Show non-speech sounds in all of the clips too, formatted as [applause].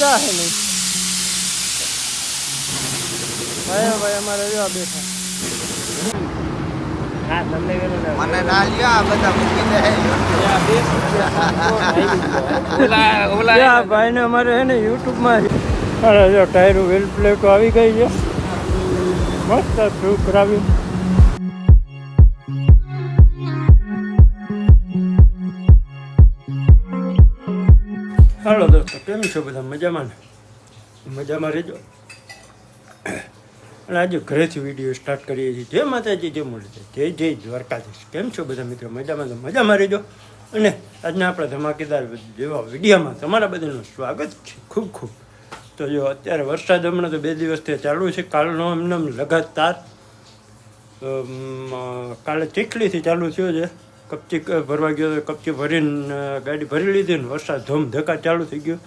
સંભળાશે નહીં. ભાઈ ભાઈ અમારે જો બેઠા. હા તમને મને ના લ્યો આ બધા મૂકી દે. આ ભાઈ ને અમારે ને યુટ્યુબમાં અરે જો ટાયરો વ્હીલ પ્લેટો આવી ગઈ છે. મસ્ત શું કરાવ્યું હાલો દોસ્તો, કેમ છો બધા? મજામાં ને? મજામાં રહેજો. અને આજે ઘરેથી વીડિયો સ્ટાર્ટ કરીએ છીએ. જય માતાજી, જય મુરલી જય જય દ્વારકાધીશ. કેમ છો બધા મિત્રો? મજામાં તો મજામાં રહેજો. અને આજના આપણા ધમાકેદાર જેવા વિડીયોમાં તમારા બધાનું સ્વાગત છે. ખૂબ ખૂબ. તો જો અત્યારે વરસાદ હમણાં તો બે દિવસથી ચાલુ છે. કાલનો એમને એમ લગાતાર કાલે ચીખલીથી ચાલુ થયો છે. કપચી ભરવા ગયો તો કપચી ભરીને ગાડી ભરી લીધી ને વરસાદ ધોમ ધક્કા ચાલુ થઈ ગયો.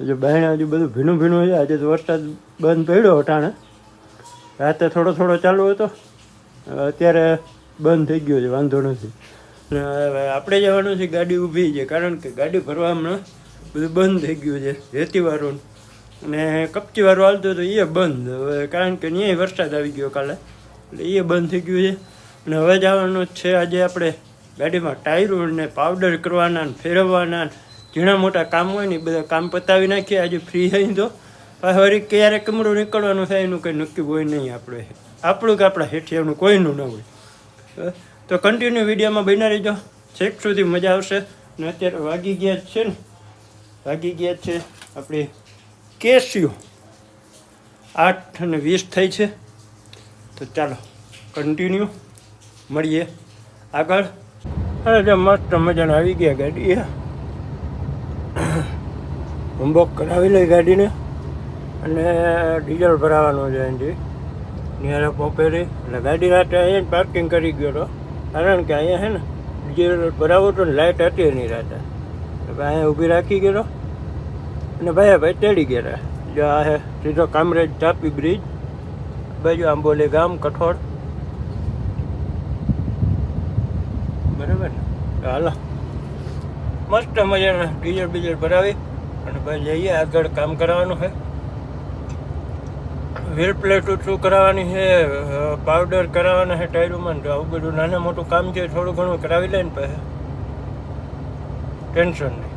હજુ બહેણે હજુ બધું ભીનું ભીનું છે. આજે તો વરસાદ બંધ પડ્યો અટાણે. રાતે થોડો થોડો ચાલુ હતો. અત્યારે બંધ થઈ ગયો છે, વાંધો નથી. આપણે જવાનું છે, ગાડી ઊભી છે. કારણ કે ગાડી ભરવા હમણાં બધું બંધ થઈ ગયું છે, રેતીવાળું. અને કપચીવાળું હાલતું હતું એ બંધ. હવે કારણ કે ત્યાં વરસાદ આવી ગયો કાલે. એટલે એ બંધ થઈ ગયું છે. અને હવે જવાનું છે, આજે આપણે ગાડીમાં ટાયરોડને પાવડર કરવાના ફેરવવાના ઘણા મોટા કામ હોય ને એ બધા કામ પતાવી નાખીએ. આજે ફ્રી થઈ તો વળી ક્યારે કમરું નીકળવાનું થાય એનું કંઈ નક્કી હોય નહીં આપણે. આપણું કે આપણા હેઠિયાનું કોઈનું ન હોય. તો કન્ટિન્યુ વિડીયોમાં બન્યા રહેજો. છેક સુધી મજા આવશે. ને અત્યારે વાગી ગયા છે ને. વાગી ગયા છે આપણી કેસીઓ. આઠ અને વીસ થઈ છે. તો ચાલો કન્ટિન્યુ મળીએ આગળ. અરે તો મસ્ત મજાના આવી ગયા ગાડી હોમવર્ક કરાવી લઈ ગાડીને અને ડીઝલ ભરાવાનું છે એનથી. નિયારે પોપેરી એટલે ગાડી રાતે અહીંયા જ પાર્કિંગ કરી ગયો હતો. કારણ કે અહીંયા છે ને ડીઝલ ભરાવું હતું ને લાઇટ હતી નહીં રાતે. અહીંયા ઊભી રાખી ગયો અને ભાઈ ભાઈ તેડી ગયા જો આ સીધો કામરેજ તાપી બ્રિજ બાજુ આંબોલી ગામ, કઠોળ બરાબર ને તો હાલો. મસ્ત મજાના ડીઝલ બીજલ ભરાવી અને ભાઈ જઈએ, આગળ કામ કરાવવાનું છે. વ્હીલ પ્લેટ શું કરાવવાની છે પાવડર કરાવવાના છે ટાયરોમાં. તો આવું બધું નાનું મોટું કામ છે, થોડું ઘણું કરાવી લે ને પછી ટેન્શન નહીં.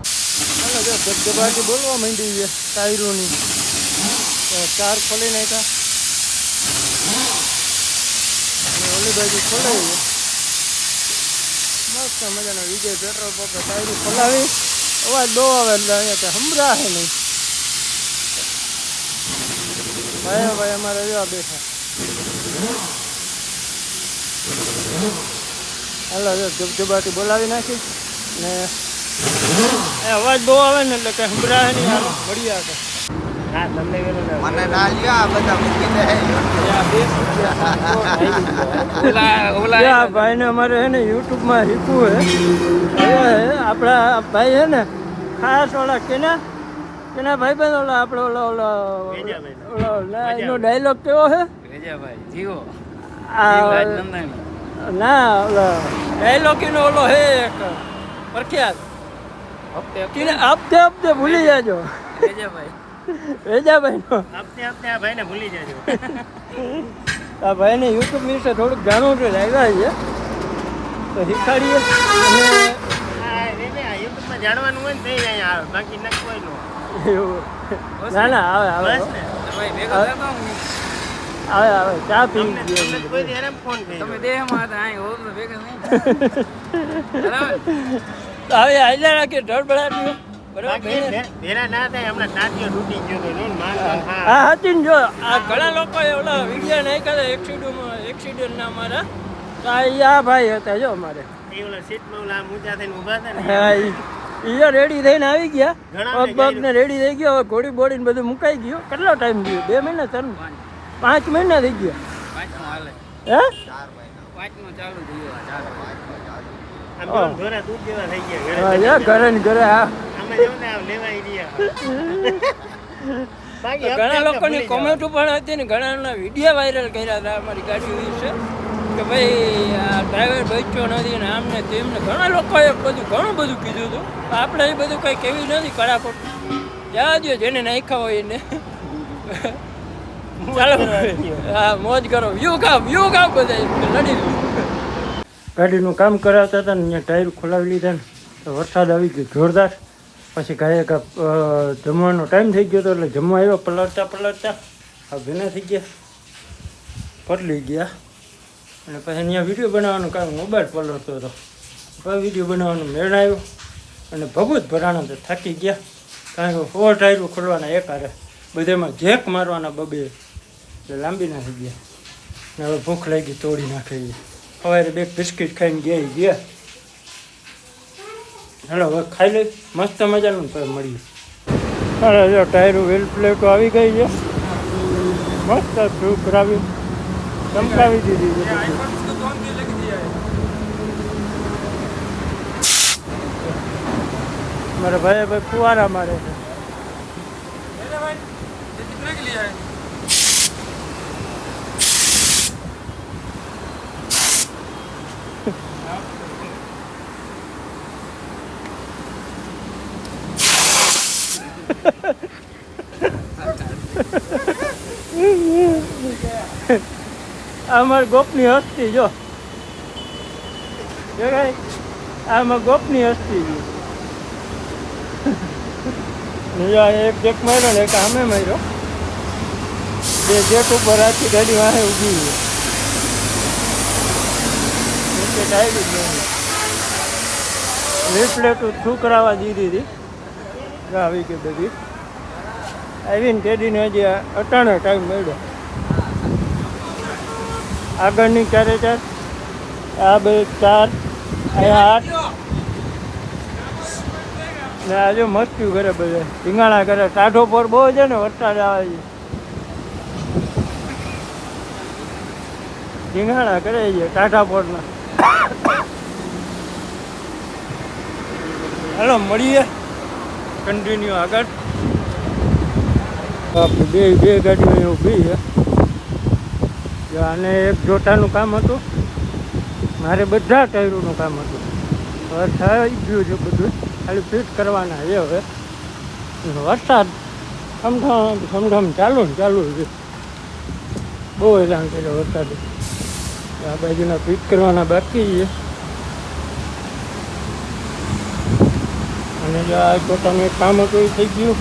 ધબધબાટી બોલવા માંડી છે, ટાયરોની. ચાર ખોલી નાખ્યા. ઓલી બાજુ ખોલાવી મસ્ત મજાનો વિજય પેટ્રોલ પંપે ટાયરી ખોલાવી અવાજ બહુ આવે એટલે અહીંયા તો સંભળાશે નહીં. ભાઈ ભાઈ અમારે એવા બેઠા. હાલો ધબધબાટી બોલાવી નાખી ને. અવાજ બહુ આવે ને એટલે કઈ સંભળાય નહીં. હાલો તમને પેલું મને ના લ્યો આ બધા મૂકી દે. આ ભાઈ ને અમારે હે ને યુટ્યુબમાં શીખવું હે. એ આપણા ભાઈ હે ને ખાસ ઓલા કેના કેના ભાઈ બંધ ઓલા આપણે ઓલા ઓલા ઓલા ઓલા એનો ડાયલોગ કેવો છે આ ના ઓલા ડાયલોગ એનો ઓલો હે એક પ્રખ્યાત હપ્તે હપ્તે. ભૂલી જાજો. વેજાભાઈ નો આ ભાઈને યુટ્યુબ વિશે થોડુંક જાણવું છે આવ્યા છે. તો શીખાડીએ. અને જાણવાનું હોય ને તે અહીંયા આવે બાકી ન કોઈ નો ના ના? આવે આવે. બસ ને? આવે. આવે ચા પી કોઈ દી ફોન તમે દેહમાં હતા અહીં હોવ ભેગા નહીં આવે [laughs] હવે આયલા રાખીએ ધડબડાટી થાય હા. જો આ ઘણા લોકો ઓલા વીડિયો એક્સિડન્ટમાં તો આ ભાઈ હતા જો અમારે. રેડી થઈને આવી ગયા. પગ પગ ને રેડી થઈ ગયો હવે ઘોડી બોડી ને બધું મુકાઈ ગયું. કેટલો ટાઈમ ગયો બે મહિના ત્રણ પાંચ મહિના થઈ ગયા. હે? પાંચમો ચાલુ થયો થઈ ગયા ઘરે ને ઘરે હા જો [laughs] ઘણા લોકોની કોમેન્ટ પણ હતી ને ઘણાના વીડિયો વાયરલ કર્યા હતા અમારી ગાડી વિશે કે ભાઈ આ ડ્રાઈવર બચ્યો નથી ને આમને તેમને ઘણા લોકોએ બધું ઘણું બધું કીધું હતું. આપણે એ બધું કંઈ કેવી નથી કડાકોટ જવા દો જેને નાખ્યા હોય એને. ચાલો. હા મોજ કરો. વ્યૂ કામ વ્યૂ કામ બધા લડી ગાડીનું કામ કરાવતા હતા ને અહીંયા ટાયર ખોલાવી લીધા ને. તો વરસાદ આવી ગયો. જોરદાર. પછી એક જમવાનો ટાઈમ થઈ ગયો હતો એટલે જમવા આવ્યો, પલળતા પલળતા. આ ભીના થઈ ગયા. પલળી ગયા. અને પછી અહીંયા વીડિયો બનાવવાનું કામ મોબાઈલ પલળતો હતો પછી વીડિયો બનાવવાનો મેળ આવ્યો. અને ભગવત ભરાણા તો થાકી ગયા. કારણ કે ફોર ટાયરો ખોલવાના એક હારે. બધામાં જેક મારવાના બબે. એટલે લાંબી ના થઈ ગયા. ને હવે ભૂખ લાગી, તોડી નાખી સવારે બે બિસ્કિટ ખાઈને ગયા ગયા. હાલો હવે ખાઈ લઈ. મસ્ત મજાનું તો મળીએ અરે, જો ટાયર વ્હીલ પ્લેટો આવી ગઈ છે. મસ્ત શું કરાવી ચમકાવી દીધી છે. મારા ભાઈ ભાઈ ફુવારા મારે છે. આ મારી ગોપની હસ્તી જો. આમાં ગોપની હસ્તી એક જેક માર્યો ને, એક આમે માર્યો. બે જેક ઉપર આખી ગાડી વાહે ઊભી ગઈ નહીં. રિપ્લેટું કરાવવા દીધી હતી. આવી ગઈ બધી. આવીને તેડીને હજી અટાણે ટાઈમ મળ્યો. આગળની ચારે ચાર, આ બે ચાર આઠ. ને આજે મસ્તી કરે બધા. ધીંગાણા કરે. ટાઢો પર બહુ છે ને, વરસાદ આવે છે. ધીંગાણા કરે છે, ટાઢા પોરના. હાલો, મળીએ. કન્ટિન્યુ આગળ. આપણે બે બે ગાડીઓ અહીં ઊભી છે. અને એક જોટાનું કામ હતું. મારે બધા ટાયરોનું કામ હતું. હવે થઈ ગયું છે બધું. ખાલી ફિટ કરવાના છે હવે. વરસાદ સમઠામ સમઠામ ચાલુ ને ચાલુ છે. બહુ હેરાન કર્યો વરસાદે. આ બાજુના ફિટ કરવાના બાકી છે. અને જો આ પોતાનું એક કામ હતું એ થઈ ગયું.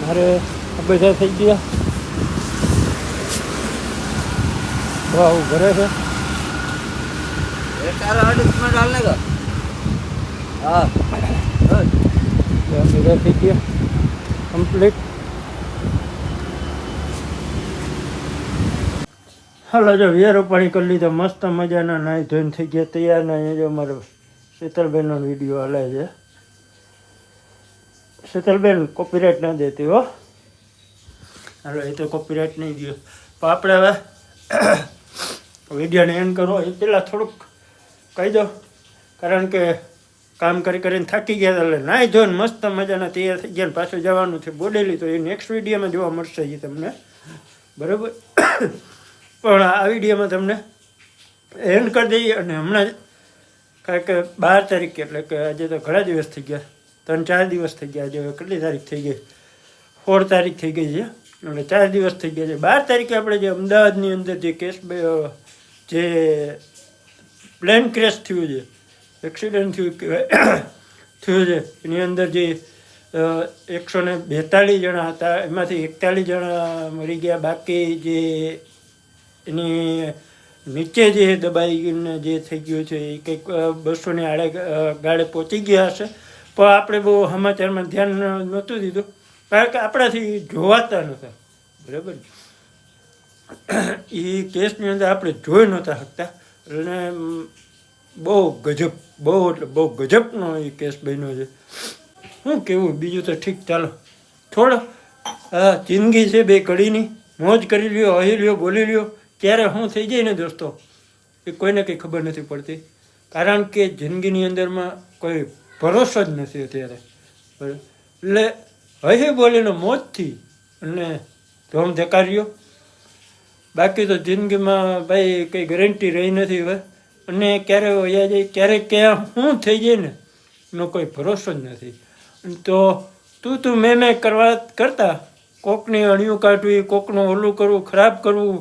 મારે બધા થઈ ગયા. ભાવ ઘરે છે? હા. બધા થઈ ગયા. કમ્પ્લીટ હાલો જો વેરો પાણી કરી લીધો. મસ્ત મજાના નાહી ધોઈને થઈ ગયા. તૈયાર ના જો અમારે શીતલબેનનો વીડિયો હાલે છે. શીતલબેન કોપીરાઇટ ના દેતી હો. હાલો, એ તો કોપીરાઇટ નહીં દે પણ આપણે હવે [coughs] વિડીયોને એન્ડ કરવો એ પહેલાં થોડુંક કહી દો. કારણ કે કામ કરી કરીને થાકી ગયા એટલે નાહી ને મસ્ત મજાના તૈયાર થઈ ગયા પાછું જવાનું છે બોડેલી. તો એ નેક્સ્ટ વિડીયોમાં જોવા મળશે એ તમને. બરાબર? [coughs] પણ આ વિડીયોમાં તમને એન્ડ કરી દઈએ અને હમણાં કારણ કે બાર તારીખ, એટલે કે આજે તો ઘણા દિવસ થઈ ગયા. ત્રણ ચાર દિવસ થઈ ગયા છે. કેટલી તારીખ થઈ ગઈ? સોળ તારીખ થઈ ગઈ છે. એટલે ચાર દિવસ થઈ ગયા છે. બાર તારીખે આપણે જે અમદાવાદની અંદર જે કેસ જે પ્લેન ક્રેશ થયું છે, એક્સિડન્ટ થયું કહેવાય [coughs] થયું છે, એની અંદર જે એકસો ને બેતાલીસ જણા હતા. એમાંથી એકતાલીસ જણા મરી ગયા. બાકી જે એની નીચે જે દબાઈને જે થઈ ગયું છે, એ કંઈક બસો ને આડે ગાડે પહોંચી ગયા હશે. પણ આપણે બહુ સમાચારમાં ધ્યાન નહોતું દીધું. કારણ કે આપણાથી જોવાતા નહોતા. બરાબર એ કેસની અંદર આપણે જોઈ નહોતા શકતા. અને બહુ ગજબ, બહુ એટલે બહુ ગજબનો એ કેસ બન્યો છે. શું કેવું? બીજું તો ઠીક, ચાલો. થોડો જિંદગી છે બે કડીની. મોજ કરી લ્યો, હહી લ્યો, બોલી લ્યો. ક્યારે શું થઈ જાય ને દોસ્તો? એ કોઈને કંઈ ખબર નથી પડતી. કારણ કે જિંદગીની અંદરમાં કોઈ ભરોસો જ નથી અત્યારે. એટલે હહી બોલીને મોજથી અને ધોમ ધકાર્યો. બાકી તો જિંદગીમાં ભાઈ કંઈ ગેરંટી રહી નથી હવે. અને ક્યારે વયા જાય, ક્યારે ક્યાં શું થઈ જાય ને, એનો કોઈ ભરોસો જ નથી. તો તું તું મેં મેં કરવા કરતા, કોકની અણિયું કાઢવી, કોકનું ઓલું કરવું, ખરાબ કરવું,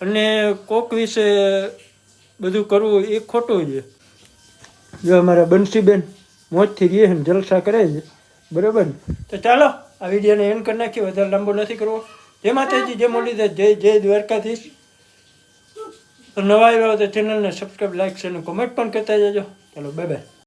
અને કોક વિશે બધું કરવું એ ખોટું છે. જો અમારા બંસીબેન મોજથી રહીએ ને જલસા કરે છે. બરાબર તો ચાલો, આ વિડીયોને એન્ડ કરી નાખીએ. વધારે લાંબો નથી કરવો. જય માતાજી, જય દે જય જય દ્વારકાધીશ. નવા આવ્યા હોય તો ચેનલને સબસ્ક્રાઈબ લાઈક અને કોમેન્ટ પણ કરતા જજો. ચાલો બાય બાય